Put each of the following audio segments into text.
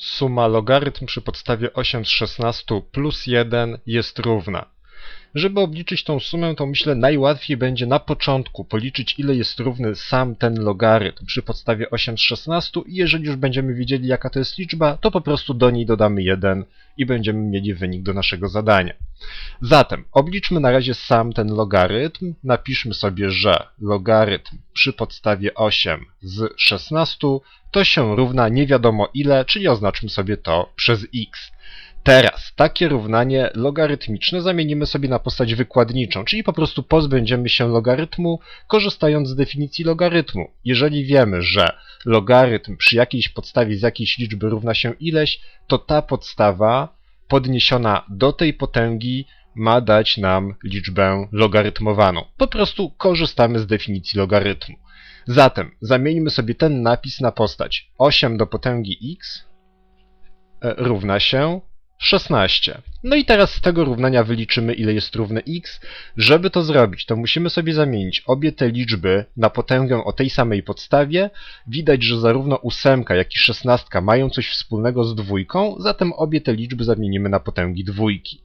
Suma logarytm przy podstawie 8 z 16 plus 1 jest równa. Żeby obliczyć tą sumę, to myślę najłatwiej będzie na początku policzyć ile jest równy sam ten logarytm przy podstawie 8 z 16 i jeżeli już będziemy wiedzieli jaka to jest liczba, to po prostu do niej dodamy 1 i będziemy mieli wynik do naszego zadania. Zatem obliczmy na razie sam ten logarytm. Napiszmy sobie, że logarytm przy podstawie 8 z 16 to się równa nie wiadomo ile, czyli oznaczmy sobie to przez x. Teraz takie równanie logarytmiczne zamienimy sobie na postać wykładniczą, czyli po prostu pozbędziemy się logarytmu, korzystając z definicji logarytmu. Jeżeli wiemy, że logarytm przy jakiejś podstawie z jakiejś liczby równa się ileś, to ta podstawa podniesiona do tej potęgi ma dać nam liczbę logarytmowaną. Po prostu korzystamy z definicji logarytmu. Zatem zamieńmy sobie ten napis na postać 8 do potęgi x e, równa się 16. No i teraz z tego równania wyliczymy, ile jest równe x. Żeby to zrobić, to musimy sobie zamienić obie te liczby na potęgę o tej samej podstawie. Widać, że zarówno ósemka, jak i szesnastka mają coś wspólnego z dwójką, zatem obie te liczby zamienimy na potęgi dwójki.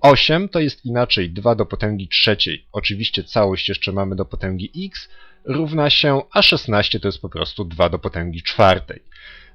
8 to jest inaczej 2 do potęgi trzeciej, oczywiście całość jeszcze mamy do potęgi x, równa się, a 16 to jest po prostu 2 do potęgi czwartej.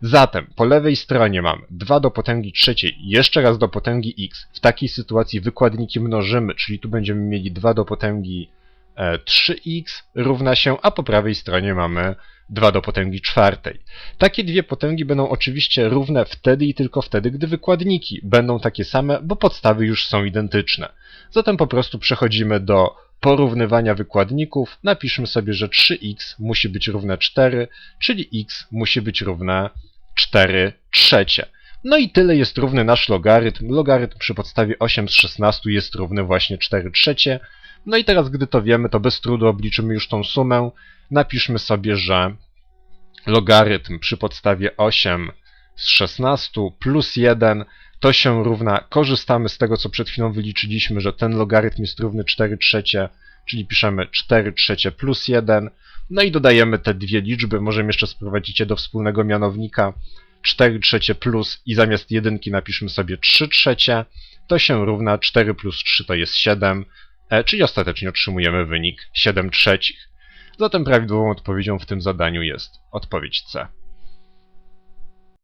Zatem po lewej stronie mamy 2 do potęgi trzeciej, jeszcze raz do potęgi x. W takiej sytuacji wykładniki mnożymy, czyli tu będziemy mieli 2 do potęgi e, 3x równa się, a po prawej stronie mamy 2 do potęgi czwartej. Takie dwie potęgi będą oczywiście równe wtedy i tylko wtedy, gdy wykładniki będą takie same, bo podstawy już są identyczne. Zatem po prostu przechodzimy do porównywania wykładników. Napiszmy sobie, że 3x musi być równe 4, czyli x musi być równe 4 trzecie. No i tyle jest równy nasz logarytm. Logarytm przy podstawie 8 z 16 jest równy właśnie 4 trzecie. No i teraz, gdy to wiemy, to bez trudu obliczymy już tą sumę. Napiszmy sobie, że logarytm przy podstawie 8 z 16 plus 1 to się równa, korzystamy z tego, co przed chwilą wyliczyliśmy, że ten logarytm jest równy 4 trzecie, czyli piszemy 4 trzecie plus 1, no i dodajemy te dwie liczby, możemy jeszcze sprowadzić je do wspólnego mianownika, 4 trzecie plus i zamiast jedynki napiszmy sobie 3 trzecie, to się równa. 4 plus 3 to jest 7, e, czyli ostatecznie otrzymujemy wynik 7 trzecich. Zatem prawidłową odpowiedzią w tym zadaniu jest odpowiedź C.